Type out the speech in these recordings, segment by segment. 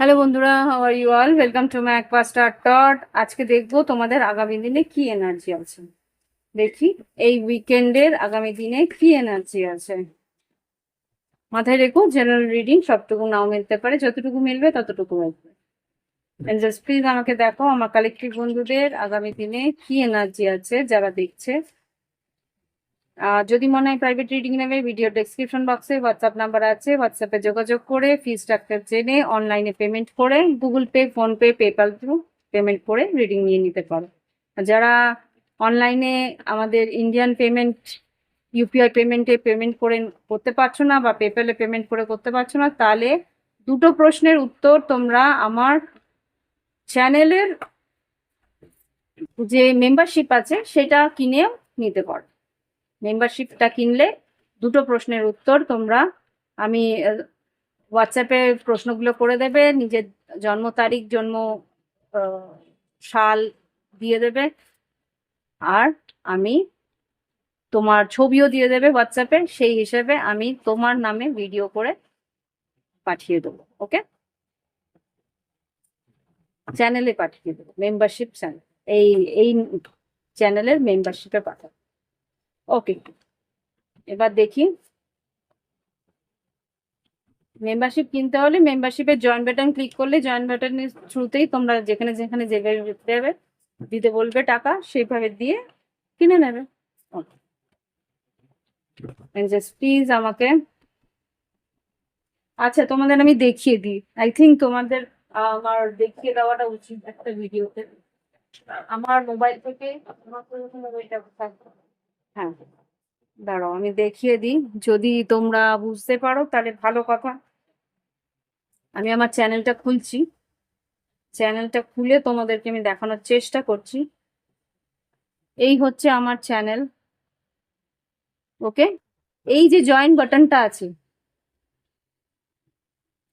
Hello বন্ধুরা how are you all welcome to my Aqua Star dot আজকে দেখব তোমাদের আগামী দিনে কি এনার্জি আছে। দেখি, এই উইকেন্ডের আগামী দিনে কি এনার্জি আছে। মাথায় রেখো জেনারেল রিডিং সবটুকু নাও মিলতে পারে, যতটুকু মিলবে ততটুকু মিলবে। প্লিজ আমাকে দেখো, আমার কালেক্টিভ বন্ধুদের আগামী দিনে কি এনার্জি আছে, যারা দেখছে যদি মনে হয় প্রাইভেট রিডিং নেবে ভিডিও ডেসক্রিপশন বক্সে হোয়াটসঅ্যাপ নাম্বার আছে হোয়াটসঅ্যাপে যোগাযোগ করে ফি স্ট্রাকচার জেনে অনলাইনে পেমেন্ট করে Google Pay PhonePe PayPal through payment করে রিডিং নিয়ে নিতে পারো। যারা অনলাইনে আমাদের ইন্ডিয়ান পেমেন্ট ইউপিআই পেমেন্টে পেমেন্ট করে করতে পারছ না বা পেপ্যালে পেমেন্ট করে করতে পারছ না, তাহলে দুটো প্রশ্নের উত্তর তোমরা আমার চ্যানেলের যে মেম্বারশিপ আছে, সেটা কিনেও নিতে পারো। মেম্বারশিপটা কিনলে দুটো প্রশ্নের উত্তর তোমরা, আমি হোয়াটসঅ্যাপে প্রশ্নগুলো করে দেবে, নিজের জন্ম তারিখ, জন্ম সাল দিয়ে দেবে, আর আমি তোমার ছবিও দিয়ে দেবে হোয়াটসঅ্যাপে সেই হিসেবে আমি তোমার নামে ভিডিও করে পাঠিয়ে দেবো, ওকে? চ্যানেলে পাঠিয়ে দেবো মেম্বারশিপ চ্যানেল এই এই চ্যানেলের মেম্বারশিপে পাঠাবো। ওকে এবার দেখি। মেম্বারশিপ কিনতে হলে মেম্বারশিপের জয়েন বাটন ক্লিক করলে জয়েন বাটনের থ্রুতেই তোমরা যেখানে যেখানে যেভাবে দেবে, দিতে বলবে টাকা, সেইভাবে দিয়ে কিনে নেবে। প্লিজ আমাকে আচ্ছা তোমাদের আমি দেখিয়ে দিই। আই থিঙ্ক তোমাদের, আমার দেখিয়ে দেওয়াটা উচিত একটা ভিডিওতে আমার মোবাইল থেকে আমার মোবাইলটা হ্যাঁ দাঁড়াও আমি দেখিয়ে দিই। যদি তোমরা বুঝতে পারো, তাহলে ভালো কথা। আমি আমার চ্যানেলটা খুলছি। চ্যানেলটা খুলে তোমাদেরকে আমি দেখানোর চেষ্টা করছি। এই হচ্ছে আমার চ্যানেল। ওকে? এই যে জয়েন বাটনটা আছে।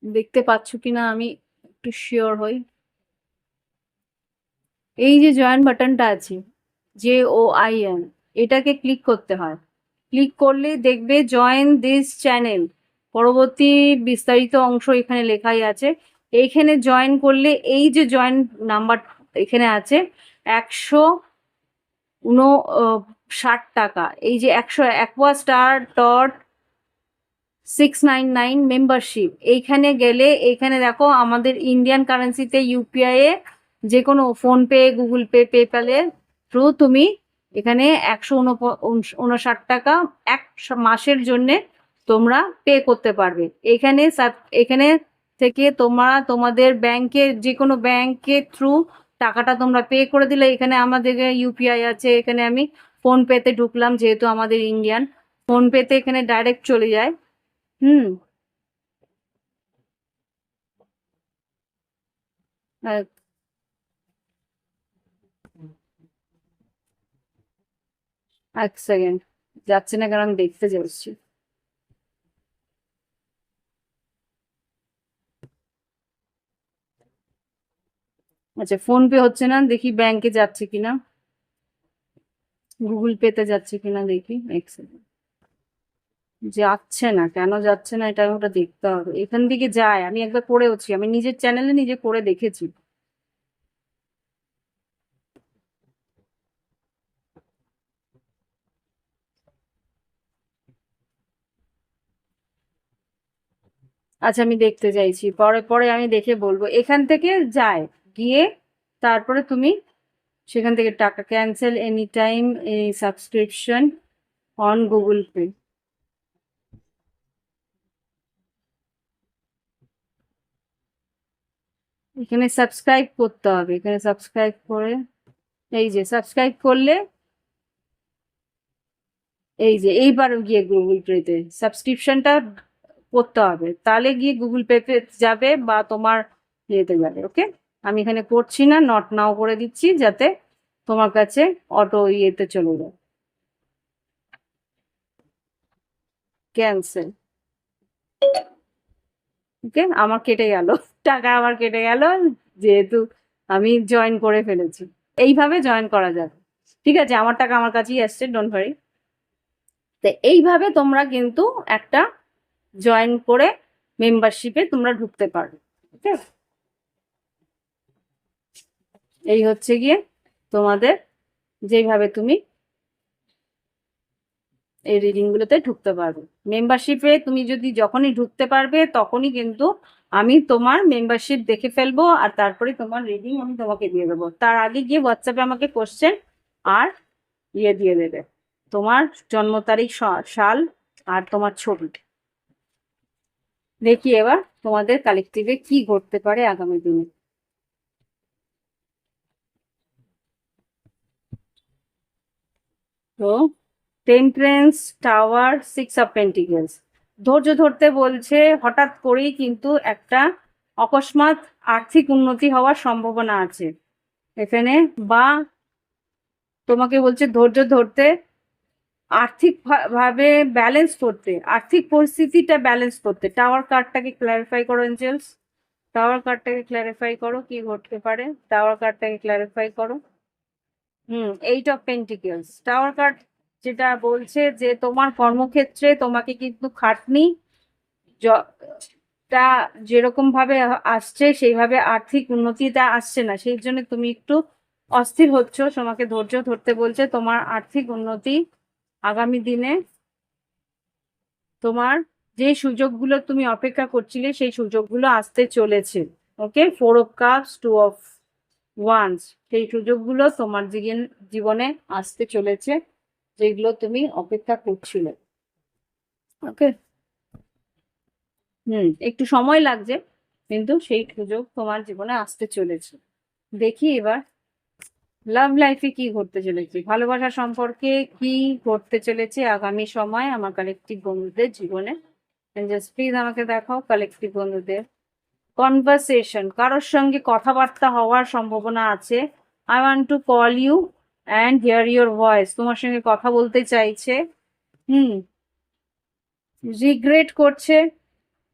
দেখতে পাচ্ছ কিনা? আমি একটু শিওর হই। এই যে জয়েন বাটনটা আছে জে ও আই এন এটাকে ক্লিক করতে হয়। ক্লিক করলে দেখবে জয়েন দিস চ্যানেল পরবর্তী বিস্তারিত অংশ এখানে লেখাই আছে। এইখানে জয়েন করলে এই যে জয়েন নাম্বার এখানে আছে, একশো উন ষাট টাকা। এই যে একশো Aqua Star dot six nine nine membership এইখানে গেলে, এইখানে দেখো আমাদের ইন্ডিয়ান কারেন্সিতে ইউপিআই এ যে কোনো ফোনপে গুগল পে পেপ্যালের থ্রু তুমি এখানে একশো উনষাট টাকা এক মাসের জন্যে তোমরা পে করতে পারবে। এখানে এখানে থেকে তোমরা তোমাদের ব্যাংকের যে কোনো ব্যাংকের থ্রু টাকাটা তোমরা পে করে দিলে। এখানে আমাদের ইউপিআই আছে, এখানে আমি ফোন পেতে ঢুকলাম যেহেতু আমাদের ইন্ডিয়ান ফোন পেতে এখানে ডাইরেক্ট চলে যায়। হুম। এক সেকেন্ড, যাচ্ছে না কারণ আমি দেখতে যাচ্ছি। আচ্ছা ফোন পে হচ্ছে না, দেখি ব্যাংকে যাচ্ছে কিনা। গুগল পেতে যাচ্ছে কিনা দেখি, এক সেকেন্ড। যাচ্ছে না, কেন যাচ্ছে না এটা ওটা দেখতে হবে। এখান থেকে যায়, আমি একবার করেওছি আমি নিজের চ্যানেলে নিজে করে দেখেছি। আচ্ছা আমি দেখতে চাইছি। পরে পরে আমি দেখে বলব। এখান থেকে যায়। গিয়ে তারপরে তুমি সেখান থেকে টাকা ক্যান্সেল এনি টাইম এই সাবস্ক্রিপশন অন গুগল পে এখানে সাবস্ক্রাইব করতে হবে। এখানে সাবস্ক্রাইব করে এই যে সাবস্ক্রাইব করলে এই যে এইবার গিয়ে গুগল পেতে সাবস্ক্রিপশনটা করতে হবে। তাহলে গিয়ে গুগল পেতে যাবে বা তোমার ইয়েতে যাবে ওকে আমি এখানে করছি না নট নাও করে দিচ্ছি যাতে তোমার কাছে অটো ইয়েতে চলে যায়। ক্যান্সেল ওকে আমার কেটে গেল। টাকা আমার কেটে গেল, যেহেতু আমি জয়েন করে ফেলেছি। এইভাবে জয়েন করা যাবে। ঠিক আছে? আমার টাকা আমার কাছেই আসছে ডোন্ট ভারি তো এইভাবে তোমরা কিন্তু একটা জয়েন করে মেম্বারশিপে তোমরা ঢুকতে পারবে, ঠিক আছে? এই হচ্ছে গিয়ে তোমাদের যেইভাবে তুমি এই রিডিংগুলোতে ঢুকতে পারবে। মেম্বারশিপে তুমি যদি যখনই ঢুকতে পারবে, তখনই কিন্তু আমি তোমার মেম্বারশিপ দেখে ফেলব আর তারপরে তোমার রিডিং আমি তোমাকে দিয়ে দেবো। তার আগে গিয়ে হোয়াটসঅ্যাপে আমাকে কোশ্চেন আর ইয়ে দিয়ে দেবে। তোমার জন্ম তারিখ সাল আর তোমার ছবি। দেখি এবার তোমাদের কালেকটিভে কি ঘটতে পারে আগামী দিনে। তো temperance tower six of pentacles ধৈর্য ধরতে বলছে, হঠাৎ করেই কিন্তু একটা অকস্মাৎ আর্থিক উন্নতি হওয়ার সম্ভাবনা আছে। এখানে বা তোমাকে বলছে ধৈর্য ধরতে আর্থিক ভা- ভাবে ব্যালেন্স করতে, আর্থিক পরিস্থিতিটা ব্যালেন্স করতে। টাওয়ার কার্ডটাকে ক্ল্যারিফাই করো এঞ্জেলস টাওয়ার কার্ডটাকে ক্ল্যারিফাই করো, কি ঘটতে পারে? টাওয়ার কার্ডটাকে ক্ল্যারিফাই করো। হুম eight of pentacles tower card যেটা বলছে যে তোমার কর্মক্ষেত্রে তোমাকে কিন্তু খাটনি, য- যেরকম ভাবে আসছে, সেইভাবে আর্থিক উন্নতিটা আসছে না। সেই জন্য তুমি একটু অস্থির হচ্ছ। তোমাকে ধৈর্য ধরতে বলছে তোমার আর্থিক উন্নতি আগামী দিনে তোমার যে সুযোগগুলো তুমি অপেক্ষা করছিলে, সেই সুযোগগুলো আসতে চলেছে। Okay four of cups two of wands সেই সুযোগগুলো তোমার জীবন- আসতে চলেছে, যেগুলো তুমি অপেক্ষা করছিলে। ওকে হুম, একটু সময় লাগছে, কিন্তু সেই সুযোগ তোমার জীবনে আসতে চলেছে। দেখি এবার লাভ লাইফে কি ঘটতে চলেছে? ভালোবাসা সম্পর্কে কি ঘটতে চলেছে আগামী সময় আমার কালেকটিভ বন্ধুদের জীবনে? প্লিজ আমাকে দেখাও কালেকটিভ বন্ধুদের কনভারসেশন কারোর সঙ্গে কথাবার্তা হওয়ার সম্ভাবনা আছে? I want to call you and hear your voice তোমার সঙ্গে কথা বলতে চাইছে? হুম। রিগ্রেট করছে,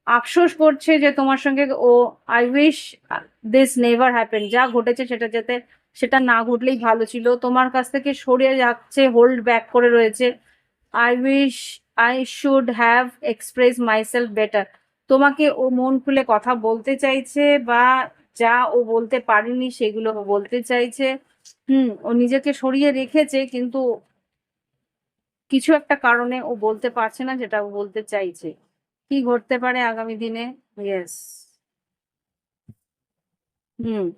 আফসোস করছে যে তোমার সঙ্গে ও I wish this never happen যা ঘটেছে সেটা যাতে সেটা না ঘটলেই ভালো ছিল। তোমার কাছ থেকে সরে যাচ্ছে হোল্ড ব্যাক করে রয়েছে। I wish I should have express myself better তোমাকে ও মন খুলে কথা বলতে চাইছে বা যা ও বলতে পারেনি সেগুলো বলতে চাইছে। হুম, ও নিজেকে সরিয়ে রেখেছে কিন্তু কিছু একটা কারণে ও বলতে পারছে না যেটা ও বলতে চাইছে। কি ঘটতে পারে আগামী দিনে? Yes hmm.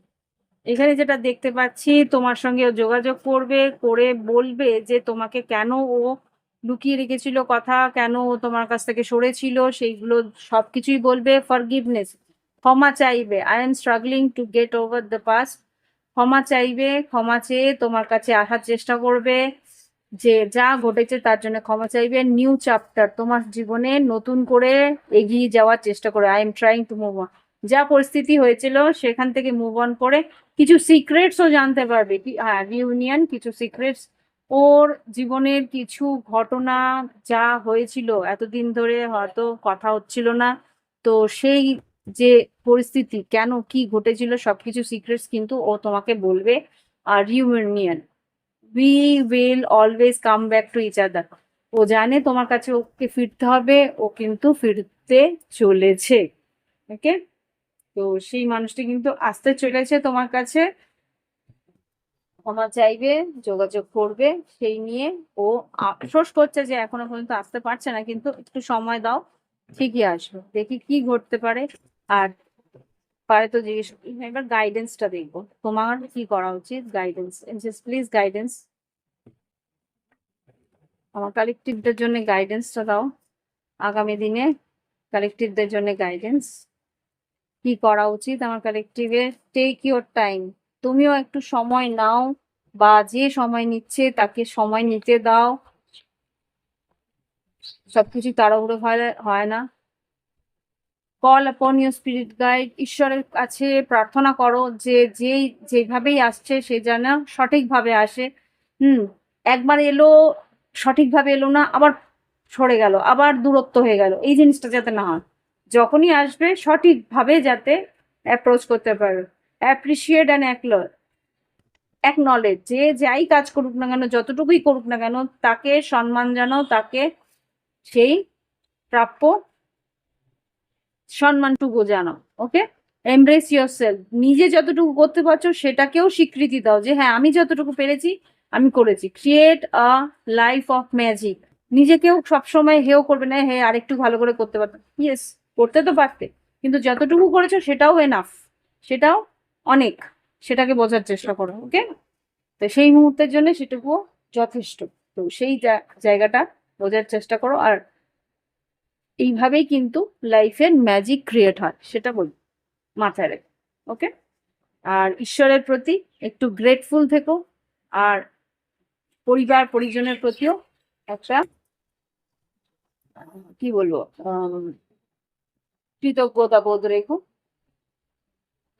এখানে যেটা দেখতে পাচ্ছি, তোমার সঙ্গে ও যোগাযোগ করবে, করে বলবে যে তোমাকে কেন ও লুকিয়ে রেখেছিল কথা, কেন ও তোমার কাছ থেকে সরেছিল, সেইগুলো সবকিছুই বলবে। ফরগিভনেস ক্ষমা চাইবে। I am struggling to get over the past ক্ষমা চাইবে, ক্ষমা চেয়ে তোমার কাছে আসার চেষ্টা করবে, যে যা ঘটেছে তার জন্য ক্ষমা চাইবে। নিউ চ্যাপ্টার তোমার জীবনে নতুন করে এগিয়ে যাওয়ার চেষ্টা করে। I am trying to move on যা পরিস্থিতি হয়েছিল, সেখান থেকে মুভ অন করে কিছু সিক্রেটসও জানতে পারবে। হ্যাঁ রিউনিয়ন কিছু সিক্রেটস ওর জীবনের কিছু ঘটনা যা হয়েছিল। এতদিন ধরে হয়তো কথা হচ্ছিল না। তো সেই যে পরিস্থিতি, কেন, কি ঘটেছিল, সবকিছু সিক্রেটস কিন্তু ও তোমাকে বলবে। আর reunion we will always come back to each other ও জানে তোমার কাছে ওকে ফিরতে হবে, ও কিন্তু ফিরতে চলেছে। ওকে তো সেই মানুষটি কিন্তু আসতে চলেছে তোমার কাছে। ক্ষমা চাইবে, যোগাযোগ করবে, সেই নিয়ে ও আফসোস করছে যে এখনও পর্যন্ত আসতে পারছে না, কিন্তু একটু সময় দাও, ঠিকই আসবে। দেখি কি ঘটতে পারে। আর পারে তো জিজ্ঞেস। এবার গাইডেন্সটা দেখব তোমার কি করা উচিত গাইডেন্স প্লিজ গাইডেন্স আমার কালেকটিভদের জন্য গাইডেন্সটা দাও। আগামী দিনে কালেকটিভদের জন্য গাইডেন্স কি করা উচিত? আমার কালেকটিভে টেক ইউর টাইম তুমিও একটু সময় নাও বা যে সময় নিচ্ছে তাকে সময় নিতে দাও। সবকিছু তাড়াহুড়ো হয় হয় না। কল আপন ইউর স্পিরিট গাইড ঈশ্বরের কাছে প্রার্থনা করো যে যেই, যেভাবেই আসছে সে যেন সঠিকভাবে আসে। হুম, একবার এলো, সঠিকভাবে এলো না, আবার সরে গেল, আবার দূরত্ব হয়ে গেল। এই জিনিসটা যাতে না হয়। যখনই আসবে, সঠিকভাবে যাতে অ্যাপ্রোচ করতে পারো। অ্যাপ্রিসিয়েট অ্যান্ড অ্যাকলর অ্যাকনলেজ যে যাই কাজ করুক না কেন, যতটুকুই করুক না কেন, তাকে সম্মান জানাও, তাকে সেই প্রাপ্য সম্মানটুকু জানাও ওকে এমব্রেস ইয়োর সেলফ নিজে যতটুকু করতে পারছ, সেটাকেও স্বীকৃতি দাও যে হ্যাঁ আমি যতটুকু পেরেছি, আমি করেছি। Create a life of magic নিজেকেও সবসময় হেও করবে না হে আরেকটু ভালো করে করতে পারতাম। ইয়েস করতে তো পারতে, কিন্তু যতটুকু করেছ সেটাও এনাফ সেটাও অনেক, সেটাকে বোঝার চেষ্টা করো ওকে তো সেই মুহূর্তের জন্য সেটুকু যথেষ্ট, তো সেই জায়গাটা বোঝার চেষ্টা করো, আর এইভাবেই কিন্তু লাইফের ম্যাজিক ক্রিয়েট হয়, সেটা বলি, মাথায় রেখে ওকে আর ঈশ্বরের প্রতি একটু গ্রেটফুল থেকো, আর পরিবার, পরিজনের প্রতিও একটা, কি বলব কৃতজ্ঞতা বোধ রেখো।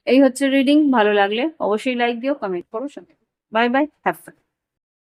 এই হচ্ছে রিডিং ভালো লাগলে অবশ্যই লাইক দিও কমেন্ট করো সঙ্গে বাই বাই হ্যাভ ফান